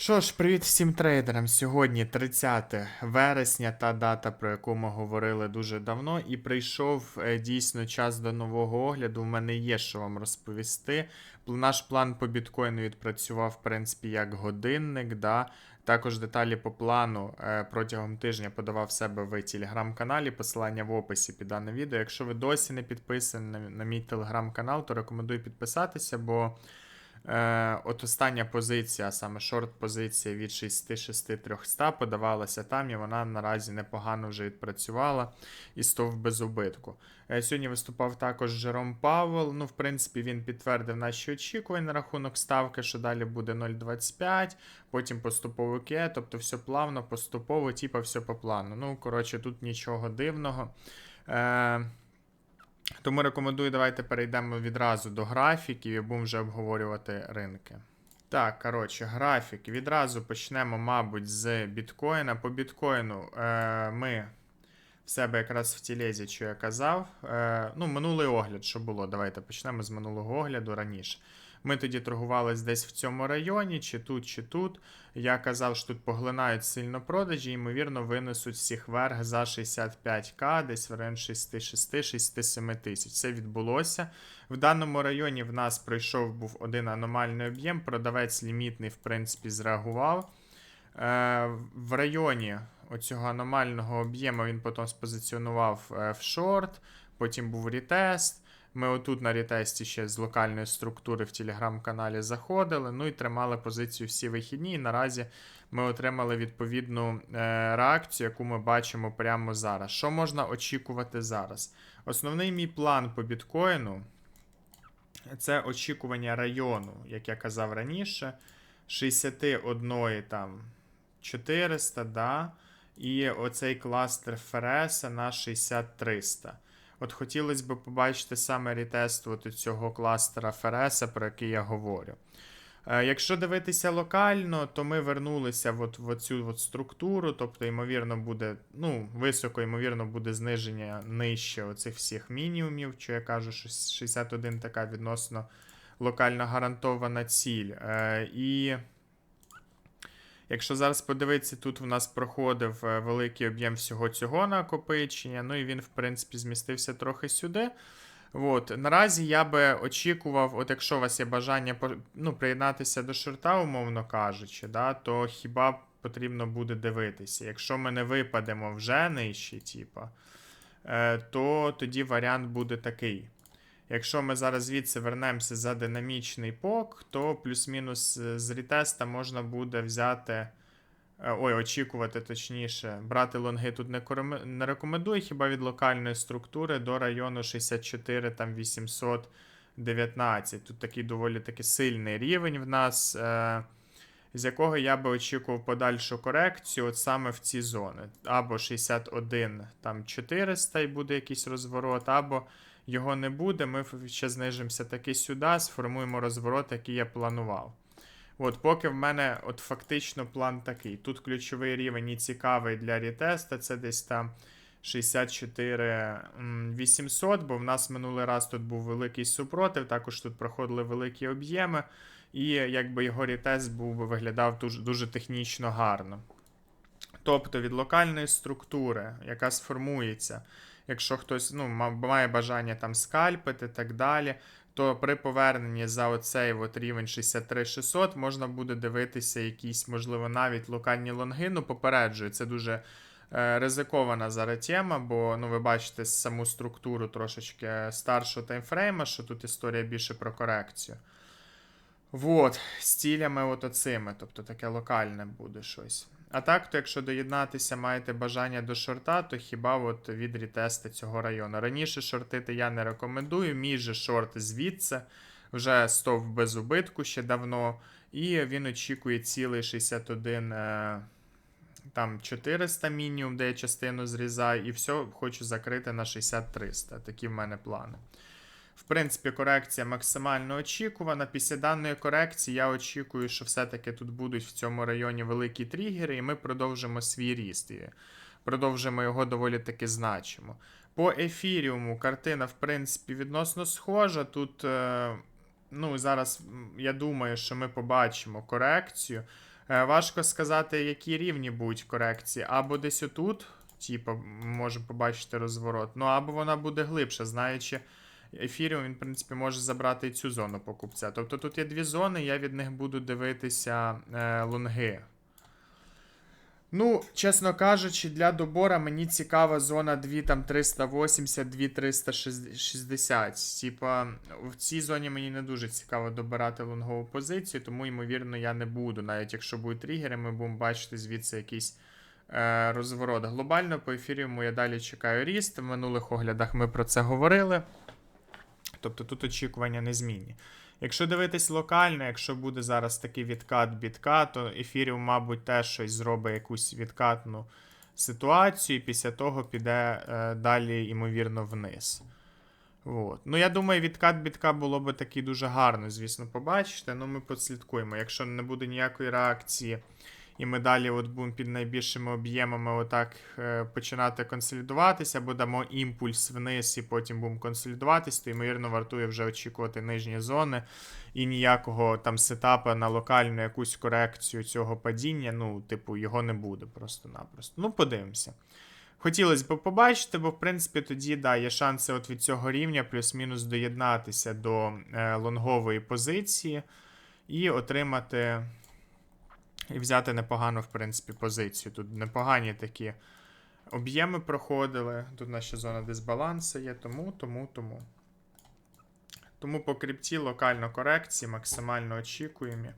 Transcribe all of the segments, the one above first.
Що ж, привіт всім трейдерам. Сьогодні 30 вересня, та дата, про яку ми говорили дуже давно, і прийшов е, дійсно час до нового огляду. У мене є що вам розповісти. Наш план по біткоїну відпрацював, в принципі, як годинник. Да? Також деталі по плану е, протягом тижня подавав себе в телеграм-каналі. Посилання в описі під дане відео. Якщо ви досі не підписані на, на мій телеграм-канал, то рекомендую підписатися, бо. Е, от остання позиція, саме шорт-позиція від 66300 подавалася там, і вона наразі непогано вже відпрацювала і стов без убитку. Е, сьогодні виступав також Джером Павел. Ну, в принципі, він підтвердив наші очікування на рахунок ставки, що далі буде 0,25, потім поступово ке, тобто все плавно, поступово, типа все по плану. Ну, коротше, тут нічого дивного. Е, тому рекомендую, давайте перейдемо відразу до графіків і будемо вже обговорювати ринки. Так, коротше, графік. Відразу почнемо, мабуть, з біткоїна. По біткоїну е, ми в себе якраз в тілезі, що я казав. Е, ну, минулий огляд, що було. Давайте почнемо з минулого огляду раніше. Ми тоді торгувались десь в цьому районі, чи тут, чи тут. Я казав, що тут поглинають сильно продажі, ймовірно, винесуть всіх вверх за 65к, десь в район 66-67 тисяч. Це відбулося. В даному районі в нас пройшов був один аномальний об'єм. Продавець лімітний, в принципі, зреагував. Е, в районі оцього аномального об'єму він потім спозиціонував е, в шорт, потім був рітест. Ми отут на рітесті ще з локальної структури в телеграм-каналі заходили, ну і тримали позицію всі вихідні. І наразі ми отримали відповідну е, реакцію, яку ми бачимо прямо зараз. Що можна очікувати зараз? Основний мій план по біткоїну це очікування району, як я казав раніше, 61 там 400, да, і оцей кластер Фереса на 6300. От хотілося б побачити саме ретест от цього кластера Фереса, про який я говорю. Е, Якщо дивитися локально, то ми вернулися от в цю от структуру, тобто, ймовірно, буде, ну, високо, ймовірно, буде зниження нижче оцих всіх мінімумів, що я кажу, що 61 така відносно локально гарантована ціль. Е, І якщо зараз подивитися, тут у нас проходив е, великий об'єм всього цього накопичення, ну і він, в принципі, змістився трохи сюди. От, наразі я би очікував, от якщо у вас є бажання ну, приєднатися до шорта, умовно кажучи, да, то хіба потрібно буде дивитися. Якщо ми не випадемо вже нижче, типа, е, то тоді варіант буде такий. Якщо ми зараз звідси вернемося за динамічний пок, то плюс-мінус е, з рітеста можна буде взяти. е, Ой, очікувати точніше. Брати лонги тут не, не рекомендую, хіба від локальної структури до району 64 там 819. Тут такий доволі таки сильний рівень в нас, е, з якого я би очікував подальшу корекцію, от саме в ці зони. Або 61 там 400 і буде якийсь розворот, або його не буде. Ми ще знижимося таки сюди, сформуємо розворот, який я планував. От, поки в мене от фактично план такий. Тут ключовий рівень і цікавий для рітеста, це десь там 64 800, бо в нас минулий раз тут був великий супротив, також тут проходили великі об'єми, і якби його рітест був би виглядав дуже, дуже технічно гарно. Тобто від локальної структури, яка сформується, якщо хтось ну, має бажання там скальпити і так далі, то при поверненні за оцей от рівень 63600 можна буде дивитися якісь, можливо, навіть локальні лонги. Ну, попереджую, це дуже е, ризикована зараз тема, бо ну, ви бачите саму структуру трошечки старшого таймфрейма, що тут історія більше про корекцію. Вот, з цілями от оцими, тобто таке локальне буде щось. А так, то якщо доєднатися маєте бажання до шорта, то хіба от від рітеста цього району. Раніше шортити я не рекомендую, мій же шорт звідси, вже стов без убитку ще давно, і він очікує цілий 61 е, там 400 мінімум, де я частину зрізаю, і все хочу закрити на 6300. Такі в мене плани. В принципі, корекція максимально очікувана. Після даної корекції я очікую, що все-таки тут будуть в цьому районі великі тригери, і ми продовжимо свій ріст. І продовжимо його доволі таки значимо. По ефіріуму картина, в принципі, відносно схожа. Тут, е, ну, зараз я думаю, що ми побачимо корекцію. Е, важко сказати, які рівні будуть корекції. Або десь отут, типу, можемо побачити розворот. Ну, або вона буде глибша, знаючи. Ефіріум, він, в принципі, може забрати і цю зону покупця. Тобто тут є дві зони, я від них буду дивитися е, лонги. Ну, чесно кажучи, для добора мені цікава зона 2 там 380, 2 360. Типа, в цій зоні мені не дуже цікаво добирати лонгову позицію, тому, ймовірно, я не буду. Навіть якщо будуть тригери, ми будемо бачити звідси якийсь е, розворот. Глобально по ефіріуму я далі чекаю ріст. В минулих оглядах ми про це говорили. Тобто тут очікування незмінні. Якщо дивитись локально, якщо буде зараз такий відкат бітка, то ефіріум, мабуть, теж щось зробить якусь відкатну ситуацію, і після того піде е, далі, ймовірно, вниз. От. Ну, я думаю, відкат бітка було би такий дуже гарно, звісно, побачити. Ну, ми послідкуємо. Якщо не буде ніякої реакції, і ми далі от будемо під найбільшими об'ємами отак е, починати консолідуватися, або дамо імпульс вниз і потім будемо консолідуватись, то ймовірно вартує вже очікувати нижні зони і ніякого там сетапа на локальну якусь корекцію цього падіння. Ну, типу, його не буде просто-напросто. Ну, подивимося. Хотілося б побачити, бо в принципі тоді да, є шанси от від цього рівня плюс-мінус доєднатися до е, лонгової позиції і отримати. І взяти непогану, в принципі, позицію. Тут непогані такі об'єми проходили. Тут наша зона дисбалансу є, тому, тому, тому. Тому по крипті локально корекції, максимально очікуємо.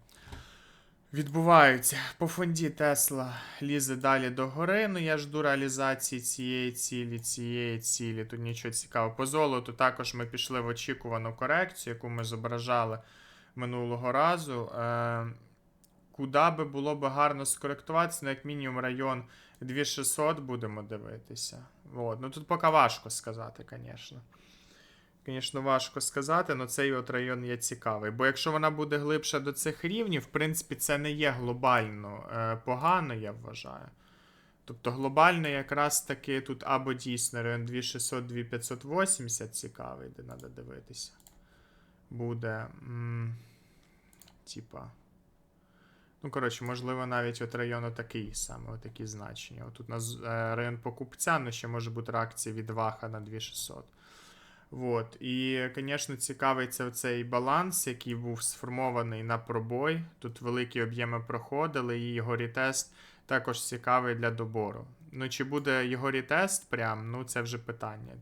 Відбуваються. По фонді Тесла лізе далі до гори. Ну я жду реалізації цієї цілі, цієї цілі. Тут нічого цікавого. По золоту також ми пішли в очікувану корекцію, яку ми зображали минулого разу. Е, Куди би було б гарно скоректуватися, ну, як мінімум район 2600 будемо дивитися. От. Ну тут поки важко сказати, звісно. Звісно, важко сказати, але цей от район є цікавий. Бо якщо вона буде глибша до цих рівнів, в принципі, це не є глобально е, погано, я вважаю. Тобто глобально якраз таки тут або дійсно район 2600, 2580 цікавий, де треба дивитися. Буде. Типа. Ну, коротше, можливо, навіть от район такий саме, отакі значення. От тут у нас е, район покупця, ну ще може бути реакція від Ваха на 2600. Вот. І, звісно, цікавий це цей баланс, який був сформований на пробой. Тут великі об'єми проходили, і його рітест також цікавий для добору. Ну, чи буде його рітест прям, ну це вже питання.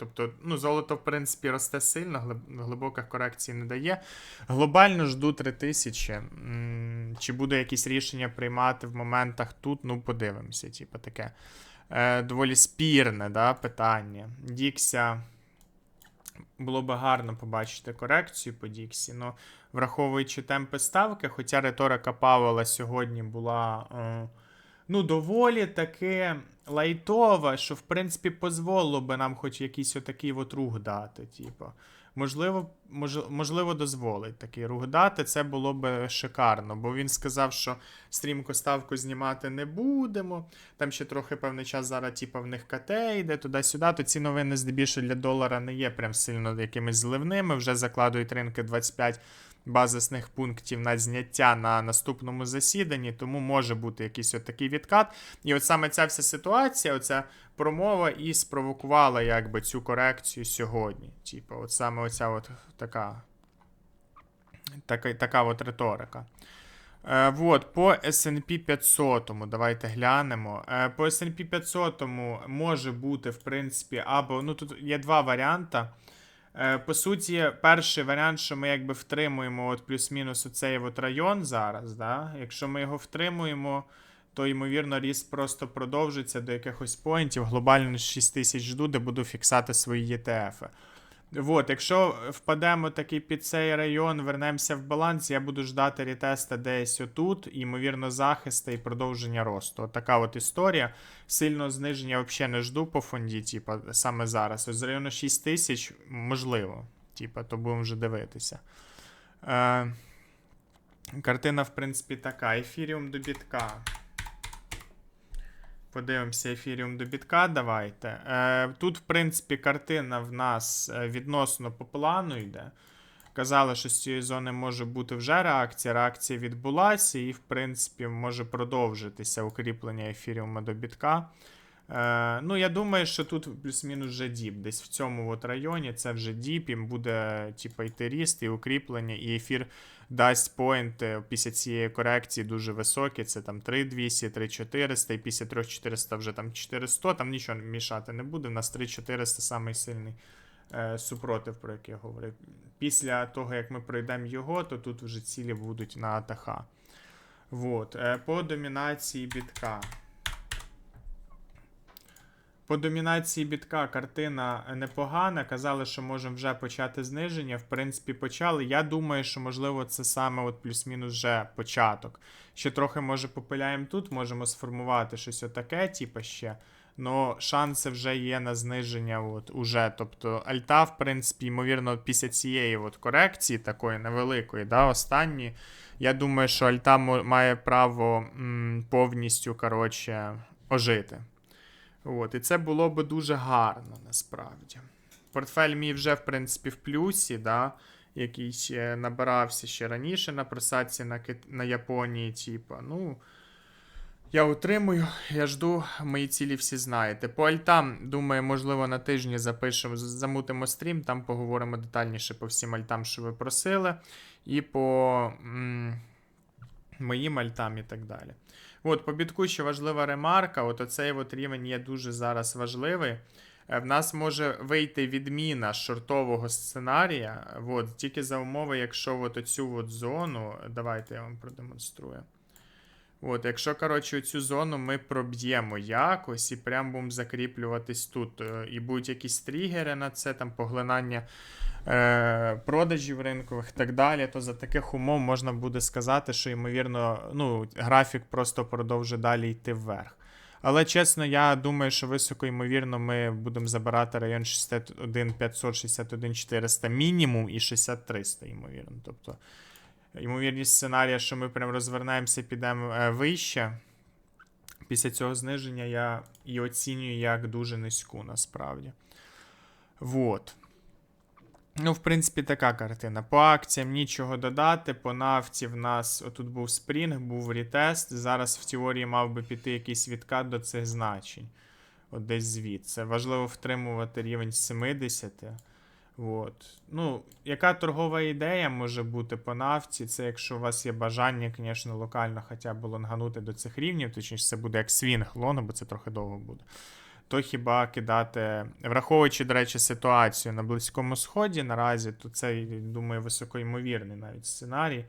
Тобто, ну, золото, в принципі, росте сильно, глибоких корекцій не дає. Глобально жду 3000. М, Чи буде якісь рішення приймати в моментах тут, ну, подивимося. Типу, таке е, доволі спірне да, питання. Дікся. Було би гарно побачити корекцію по Діксі. Ну, враховуючи темпи ставки, хоча риторика Павела сьогодні була. Е, ну, доволі таки лайтова, що, в принципі, дозволило би нам хоч якийсь отакий от рух дати. Типу. Можливо, мож, можливо, дозволить такий рух дати, це було б шикарно, бо він сказав, що стрімко ставку знімати не будемо. Там ще трохи певний час зараз, типу, в них КТ йде туди-сюди, то ці новини здебільшого для долара не є прям сильно якимись зливними. Вже закладують ринки 25 базисних пунктів на зняття на наступному засіданні, тому може бути якийсь отакий відкат. І от саме ця вся ситуація, оця промова і спровокувала якби цю корекцію сьогодні. Типу, от саме оця от така, така, така от риторика. Е, вот, по S&P 500, давайте глянемо. Е, по S&P 500 може бути, в принципі, або, ну тут є два варіанти. Е, По суті, перший варіант, що ми якби втримуємо от плюс-мінус оцей от район зараз. Да? Якщо ми його втримуємо, то ймовірно ріст просто продовжиться до якихось поінтів. Глобально 6 тисяч жду, де буду фіксати свої ETF. Вот, якщо впадемо таки під цей район, вернемося в баланс, я буду ждати рітеста десь отут, ймовірно, захиста і продовження росту. От така от історія. Сильного зниження взагалі не жду по фонді, типа, саме зараз. Ось з району 6 тисяч, можливо. Типа, то будемо вже дивитися. Е, картина, в принципі, така. Ефіріум до бітка. Подивимося ефіріум до бітка. Давайте. Е, тут, в принципі, картина в нас е, відносно по плану йде. Казали, що з цієї зони може бути вже реакція. Реакція відбулася, і, в принципі, може продовжитися укріплення ефіріума до бітка. Е, ну, я думаю, що тут плюс-мінус вже діп. Десь в цьому от районі це вже діп, їм буде типу, йти ріст і укріплення, і ефір дасть поінти після цієї корекції дуже високі. Це там 3200, 3400, і після 3400 вже там 400, там нічого мішати не буде. У нас 3400 самий сильний е, супротив, про який я говорив. Після того, як ми пройдемо його, то тут вже цілі будуть на АТХ. Вот. Е, по домінації бітка. По домінації бітка картина непогана. Казали, що можемо вже почати зниження. В принципі, почали. Я думаю, що можливо це саме от плюс-мінус вже початок. Ще трохи, може, попиляємо тут, можемо сформувати щось отаке, типу ще. Но шанси вже є на зниження. От, уже. Тобто альта, в принципі, ймовірно, після цієї от корекції, такої невеликої, да, останньої, я думаю, що альта має право м, повністю коротше, ожити. От, і це було би дуже гарно насправді. Портфель мій вже, в принципі, в плюсі, да, який ще набирався ще раніше на просадці на, Кит- на Японії, типа. Ну, я утримую, я жду, мої цілі всі знаєте. По альтам, думаю, можливо, на тижні запишемо, замутимо стрім, там поговоримо детальніше по всім альтам, що ви просили, і по м, моїм альтам і так далі. От, по бітку ще важлива ремарка. От оцей от рівень є дуже зараз важливий. Е, В нас може вийти відміна шортового сценарія. От, тільки за умови, якщо от оцю от зону. Давайте я вам продемонструю. От, якщо, коротше, цю зону ми проб'ємо якось і прям будемо закріплюватись тут. е, І будуть якісь тригери на це, там поглинання е, продажів ринкових і так далі, то за таких умов можна буде сказати, що, ймовірно, ну, графік просто продовжує далі йти вверх. Але чесно, я думаю, що високо ймовірно, ми будемо забирати район 61 500, 61 400 мінімум і 60 300, ймовірно. Тобто, ймовірність сценарія, що ми прям розвернемося, підемо е, вище. Після цього зниження я і оцінюю як дуже низьку, насправді. Вот. Ну, в принципі, така картина. По акціям нічого додати. По нафті в нас отут був спрінг, був рітест. Зараз в теорії мав би піти якийсь відкат до цих значень. От десь звідси. Важливо втримувати рівень 70. От. Ну, яка торгова ідея може бути по нафті? Це якщо у вас є бажання, звісно, локально хоча б лонганути до цих рівнів, точніше, це буде як свінг лону, бо це трохи довго буде. То хіба кидати, враховуючи, до речі, ситуацію на Близькому Сході наразі, то це, думаю, високоймовірний навіть сценарій.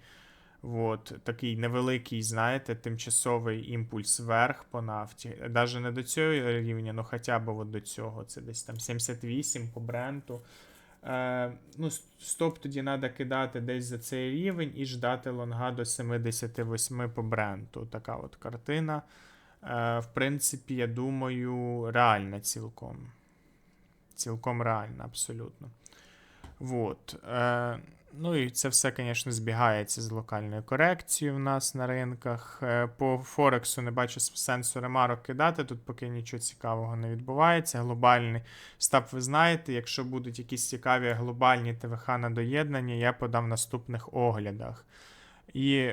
От, такий невеликий, знаєте, тимчасовий імпульс вверх по нафті. Навіть не до цього рівня, ну хоча б от до цього. Це десь там 78 по бренту. Е, ну, стоп тоді треба кидати десь за цей рівень і ждати лонга до 78 по бренту. Така от картина. Е, в принципі, я думаю, реальна цілком. Цілком реальна, абсолютно. Вот. Ну і це все, звісно, збігається з локальною корекцією в нас на ринках. Е, по Форексу не бачу сенсу ремарок кидати, тут поки нічого цікавого не відбувається. Глобальний стап, ви знаєте, якщо будуть якісь цікаві глобальні ТВХ на доєднання, я подам в наступних оглядах. І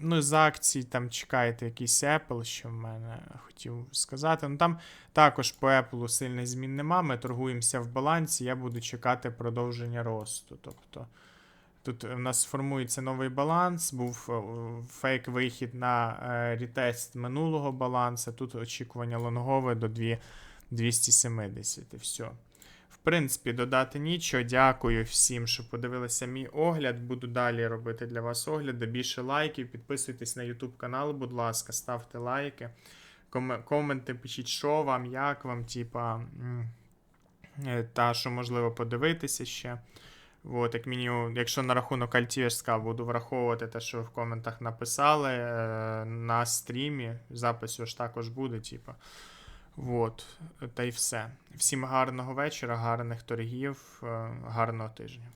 ну, з акцій там чекайте якийсь Apple, що в мене хотів сказати. Ну там також по Apple сильних змін нема. Ми торгуємося в балансі. Я буду чекати продовження росту. Тобто тут у нас формується новий баланс. Був е, фейк вихід на е, рітест минулого балансу. Тут очікування лонгове до 2, 270. Все. В принципі, додати нічого. Дякую всім, що подивилися мій огляд. Буду далі робити для вас огляди. Більше лайків. Підписуйтесь на YouTube канал, будь ласка, ставте лайки. Ком- коменти пишіть, що вам, як вам, типа, е, та що можливо подивитися ще. От, як мінімум, якщо на рахунок Альтівська буду враховувати те, що ви в коментах написали е, на стрімі, запис ж також буде, типу. От, та й все. Всім гарного вечора, гарних торгів, е, гарного тижня.